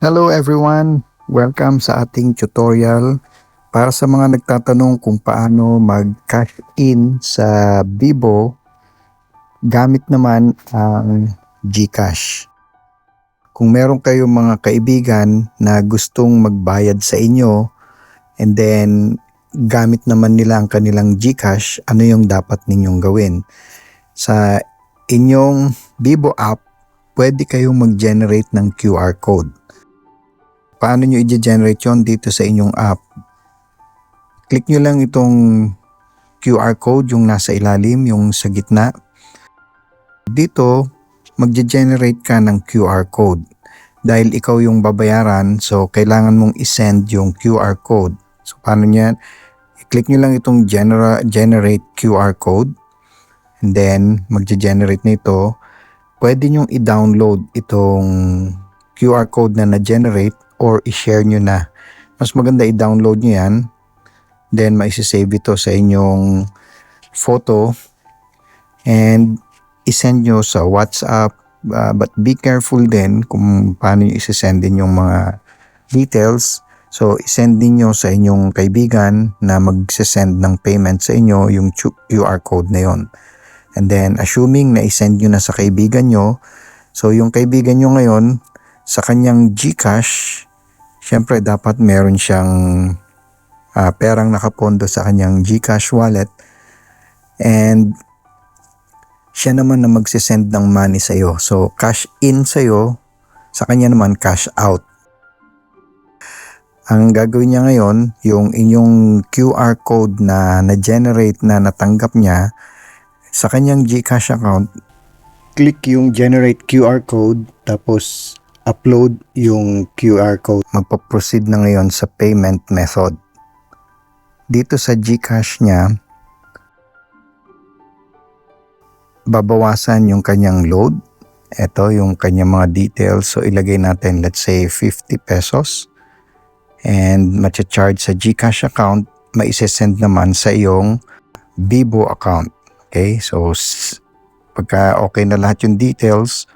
Hello everyone! Welcome sa ating tutorial para sa mga nagtatanong kung paano mag-cash in sa Bibo gamit naman ang GCash. Kung meron kayong mga kaibigan na gustong magbayad sa inyo and then gamit naman nila ang kanilang GCash, ano yung dapat ninyong gawin? Sa inyong Bibo app, pwede kayong mag-generate ng QR code paano nyo i-generate yon dito sa inyong app. Click nyo lang itong QR code yung nasa ilalim, yung sa gitna. Dito, magge-generate ka ng QR code. Dahil ikaw yung babayaran, so kailangan mong isend yung QR code. So paano yan? I-click nyo lang itong genera- generate QR code. And then, magge-generate nito. Pwede nyo i-download itong QR code na na-generate or i-share nyo na. Mas maganda i-download nyo yan. Then, maisisave ito sa inyong photo and isend nyo sa WhatsApp. Uh, but be careful din kung paano nyo isisend din yung mga details. So, isend din nyo sa inyong kaibigan na magsisend ng payment sa inyo yung QR code na yon. And then, assuming na isend nyo na sa kaibigan nyo, so yung kaibigan nyo ngayon, sa kanyang GCash, syempre dapat meron siyang uh, perang nakapondo sa kanyang GCash wallet and siya naman na magsisend ng money sa iyo. So cash in sa iyo, sa kanya naman cash out. Ang gagawin niya ngayon, yung inyong QR code na na-generate na natanggap niya sa kanyang GCash account, click yung generate QR code tapos upload yung QR code. Magpa-proceed na ngayon sa payment method. Dito sa GCash niya, babawasan yung kanyang load. Ito yung kanyang mga details. So ilagay natin let's say 50 pesos. And matcha-charge sa GCash account, maisesend naman sa iyong Bibo account. Okay? So pagka okay na lahat yung details,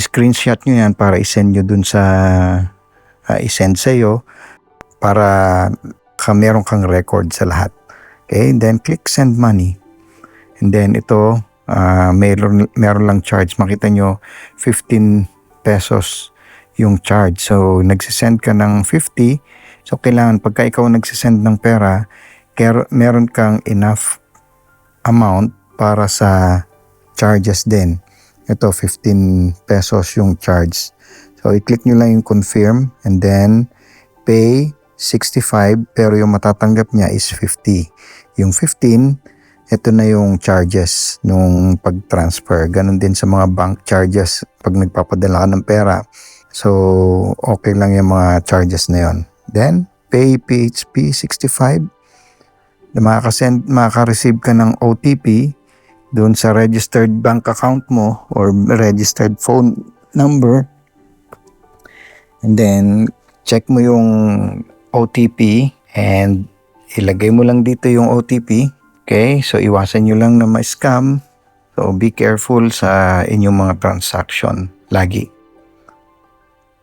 screenshot nyo yan para isend nyo dun sa uh, isend sa iyo para ka meron kang record sa lahat. Okay, then click send money. And then ito, uh, meron, meron lang charge. Makita nyo, 15 pesos yung charge. So, nagsisend ka ng 50. So, kailangan pagka ikaw nagsisend ng pera, meron kang enough amount para sa charges din. Ito, 15 pesos yung charge. So, i-click nyo lang yung confirm and then pay 65 pero yung matatanggap niya is 50. Yung 15, ito na yung charges nung pag-transfer. Ganon din sa mga bank charges pag nagpapadala ka ng pera. So, okay lang yung mga charges na yon. Then, pay PHP 65. Makakasend, makaka-receive ka ng OTP doon sa registered bank account mo or registered phone number. And then, check mo yung OTP and ilagay mo lang dito yung OTP. Okay? So, iwasan nyo lang na ma-scam. So, be careful sa inyong mga transaction lagi.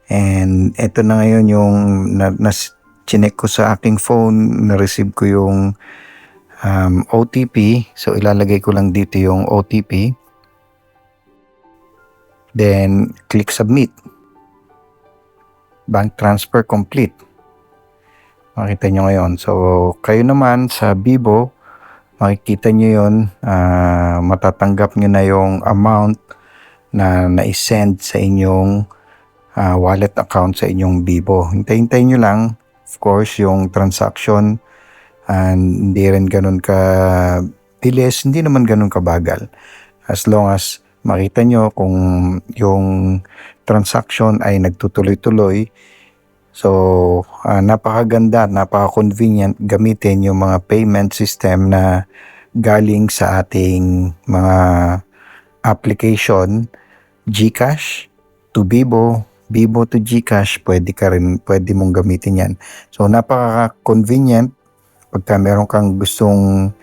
And ito na ngayon yung na, na chinek ko sa aking phone, na-receive ko yung um, OTP. So, ilalagay ko lang dito yung OTP. Then, click submit. Bank transfer complete. Makita nyo ngayon. So, kayo naman sa Bibo, makikita nyo yun. Uh, matatanggap nyo na yung amount na na-send sa inyong uh, wallet account sa inyong Bibo. Hintayin-hintayin nyo lang, of course, yung transaction and hindi rin ganun ka bilis, hindi naman ganun kabagal. As long as makita nyo kung yung transaction ay nagtutuloy-tuloy, so uh, napakaganda, napaka-convenient gamitin yung mga payment system na galing sa ating mga application GCash to Bibo, Bibo to GCash, pwede ka rin, pwede mong gamitin yan. So napaka-convenient pagka meron kang gustong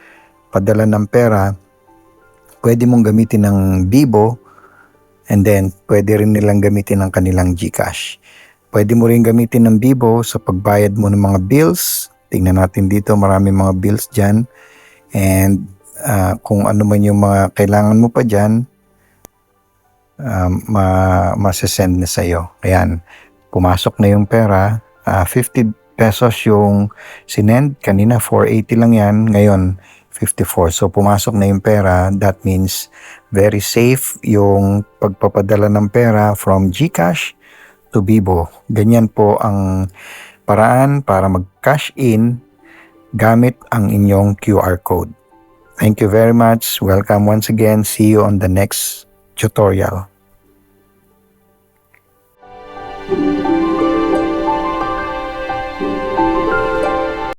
padala ng pera, pwede mong gamitin ng Bibo And then, pwede rin nilang gamitin ang kanilang GCash. Pwede mo rin gamitin ng Bibo sa pagbayad mo ng mga bills. Tingnan natin dito, marami mga bills dyan. And ah, kung ano man yung mga kailangan mo pa dyan, um, ma masasend na sa'yo. Ayan, pumasok na yung pera. Ah, 50 pesos yung sinend. Kanina 480 lang yan. Ngayon, 54. So, pumasok na yung pera. That means very safe yung pagpapadala ng pera from GCash to Bibo. Ganyan po ang paraan para mag-cash in gamit ang inyong QR code. Thank you very much. Welcome once again. See you on the next tutorial.